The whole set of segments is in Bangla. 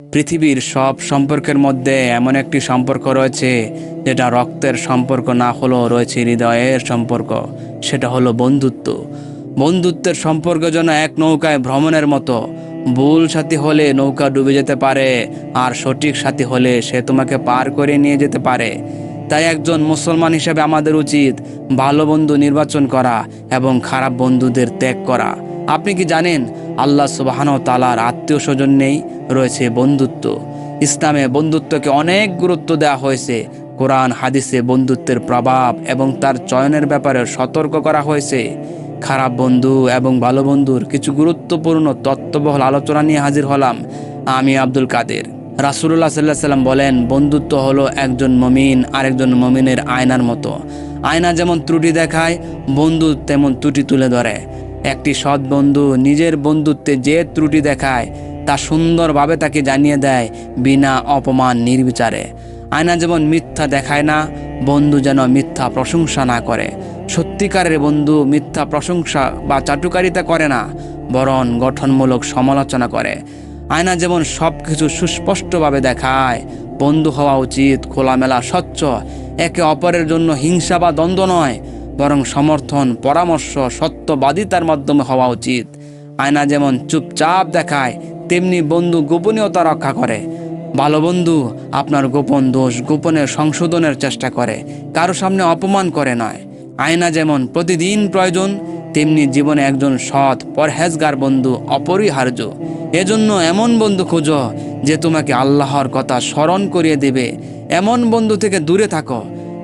পৃথিবীর সব সম্পর্কের মধ্যে এমন একটি সম্পর্ক রয়েছে, যেটা রক্তের সম্পর্ক না হলেও রয়েছে হৃদয়ের সম্পর্ক। সেটা হলো বন্ধুত্ব। বন্ধুত্বের সম্পর্ক যেন এক নৌকায় ভ্রমণের মতো। ভুল সাথী হলে নৌকা ডুবে যেতে পারে, আর সঠিক সাথী হলে সে তোমাকে পার করে নিয়ে যেতে পারে। তাই একজন মুসলমান হিসেবে আমাদের উচিত ভালো বন্ধু নির্বাচন করা এবং খারাপ বন্ধুদের ত্যাগ করা। আপনি কি জানেন, আল্লাহ সুবাহান তালার আত্মীয় স্বজন নেই, রয়েছে বন্ধুত্ব। ইসলামে বন্ধুত্বকে অনেক গুরুত্ব দেওয়া হয়েছে। কোরআন, হাদিসে বন্ধুত্বের প্রভাব এবং তার চয়নের ব্যাপারে সতর্ক করা হয়েছে। খারাপ বন্ধু এবং ভালো বন্ধুর কিছু গুরুত্বপূর্ণ তত্ত্ববহল আলোচনা নিয়ে হাজির হলাম আমি আব্দুল কাদের। রাসুল্লাহ সাল্লাহ সাল্লাম বলেন, বন্ধুত্ব হলো একজন মমিন আরেকজন মমিনের আয়নার মতো। আয়না যেমন ত্রুটি দেখায়, বন্ধু তেমন ত্রুটি তুলে ধরে। একটি সৎ বন্ধু নিজের বন্ধুত্বে যে ত্রুটি দেখায়, তা সুন্দরভাবে তাকে জানিয়ে দেয় বিনা অপমান নির্বিচারে। আয়না যেমন মিথ্যা দেখায় না, বন্ধু যেন মিথ্যা প্রশংসা না করে। সত্যিকারের বন্ধু মিথ্যা প্রশংসা বা চাটুকারিতা করে না, বরং গঠনমূলক সমালোচনা করে। আয়না যেমন সব কিছু সুস্পষ্টভাবে দেখায়, বন্ধু হওয়া উচিত, খোলামেলা, স্বচ্ছ, একে অপরের জন্য হিংসা বা দ্বন্দ্ব নয় বরং সমর্থন, পরামর্শ, সত্যবাদিতার মাধ্যমে হওয়া উচিত। আয়না যেমন চুপচাপ দেখায়, তেমনি বন্ধু গোপনীয়তা রক্ষা করে। ভালো বন্ধু আপনার গোপন দোষ গোপনে সংশোধনের চেষ্টা করে, কারও সামনে অপমান করে নয়। আয়না যেমন প্রতিদিন প্রয়োজন, তেমনি জীবনে একজন সৎ, পরহেজগার বন্ধু অপরিহার্য। এজন্য এমন বন্ধু খোঁজো, যে তোমাকে আল্লাহর কথা স্মরণ করিয়ে দেবে। এমন বন্ধু থেকে দূরে থাকো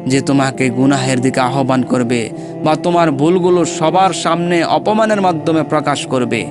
যে তোমাকে গুনাহের দিকে আহ্বান করবে বা তোমার ভুলগুলো সবার সামনে অপমানের মাধ্যমে প্রকাশ করবে।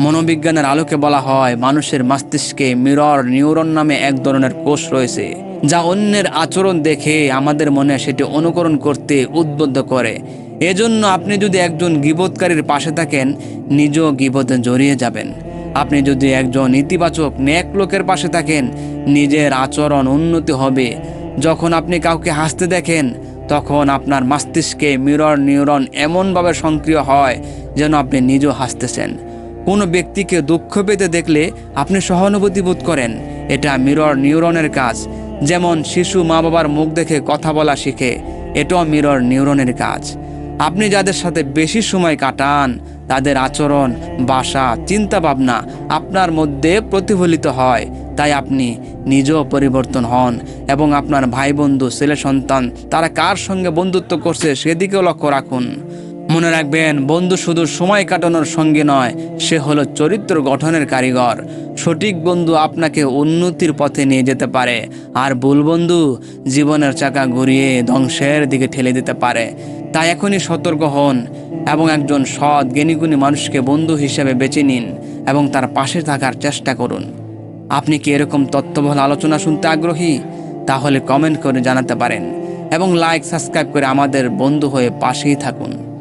মনোবিজ্ঞানের আলোকে বলা হয়, মানুষের মস্তিষ্কে মিরর নিউরন নামে এক ধরনের কোষ রয়েছে, যা অন্যের আচরণ দেখে আমাদের মনে সেটি অনুকরণ করতে উদ্বুদ্ধ করে। এজন্য আপনি যদি একজন গিবোধকারীর পাশে থাকেন, নিজেও গিবোধে জড়িয়ে যাবেন। আপনি যদি একজন ইতিবাচক নেক লোকের পাশে থাকেন, নিজের আচরণ উন্নতি হবে। যখন আপনি কাউকে হাসতে দেখেন, তখন আপনার মস্তিষ্কে মিরর নিউরন এমনভাবে সক্রিয় হয় যেন আপনি নিজেও হাসতেছেন। কোনো ব্যক্তিকে দুঃখ পেতে দেখলে আপনি সহানুভূতি বোধ করেন। এটা মিরর নিউরনের কাজ। যেমন শিশু মা বাবার মুখ দেখে কথা বলা শিখে, এটাও মিরর নিউরনের কাজ। আপনি যাদের সাথে বেশি সময় কাটান, তাদের আচরণ, বাসা চিন্তা ভাবনা আপনার মধ্যে প্রতিফলিত হয়। তাই আপনি নিজেও পরিবর্তন হন এবং আপনার ভাই বন্ধু ছেলে সন্তান, তারা কার সঙ্গে বন্ধুত্ব করছে সেদিকেও লক্ষ্য রাখুন। মনে রাখবেন, বন্ধু শুধু সময় কাটানোর সঙ্গে নয়, সে হলো চরিত্র গঠনের কারিগর। সঠিক বন্ধু আপনাকে উন্নতির পথে নিয়ে যেতে পারে, আর ভুল বন্ধু জীবনের চাকা ঘুরিয়ে ধ্বংসের দিকে ঠেলে দিতে পারে। তাই এখনই সতর্ক হন এবং একজন সৎ, জ্ঞানীগুণী মানুষকে বন্ধু হিসেবে বেছে নিন এবং তার পাশে থাকার চেষ্টা করুন। আপনি কি এরকম তথ্যবহুল আলোচনা শুনতে আগ্রহী? তাহলে কমেন্ট করে জানাতে পারেন এবং লাইক সাবস্ক্রাইব করে আমাদের বন্ধু হয়ে পাশেই থাকুন।